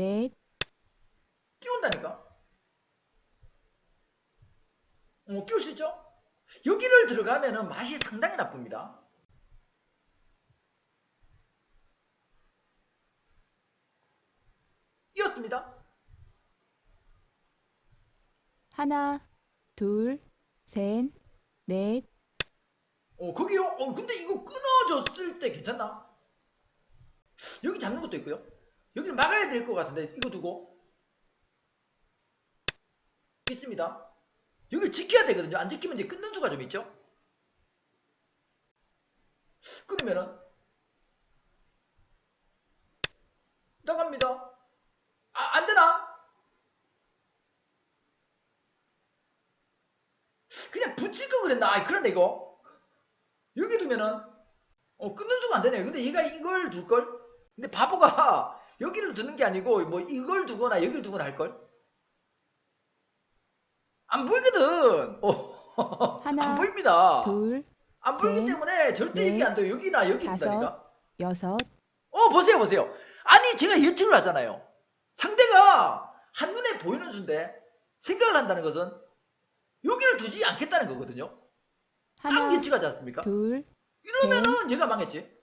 넷, 끼운다니까. 어, 끼울 수 있죠? 여기를 들어가면은 맛이 상당히 나쁩니다. 이었습니다. 하나, 둘, 셋, 넷, 어, 거기요? 어, 근데 이거 끊어졌을 때 괜찮나? 여기 잡는 것도 있고요. 여기는 막아야 될 것 같은데, 이거 두고. 있습니다. 여기 지켜야 되거든요. 안 지키면 이제 끊는 수가 좀 있죠? 끊으면은, 나갑니다. 아, 안 되나? 그냥 붙일 거 그랬나? 아, 그런데 이거. 여기 두면은 어 끊는 수가 안 되네요. 근데 얘가 이걸 둘 걸? 근데 바보가 여기를 두는 게 아니고 뭐 이걸 두거나 여기를 두거나 할 걸? 안 보이거든. 어, 하나, 안 보입니다. 둘, 안 보이기 셋, 때문에 절대 넷, 얘기 안 돼요. 여기나 여기 다섯. 있다니까. 여섯, 어 보세요 보세요. 아니 제가 예측을 하잖아요. 상대가 한눈에 보이는 수인데 생각을 한다는 것은 여기를 두지 않겠다는 거거든요. 딱 하나, 예측하지 않습니까? 둘, 이러면은 얘가 망했지.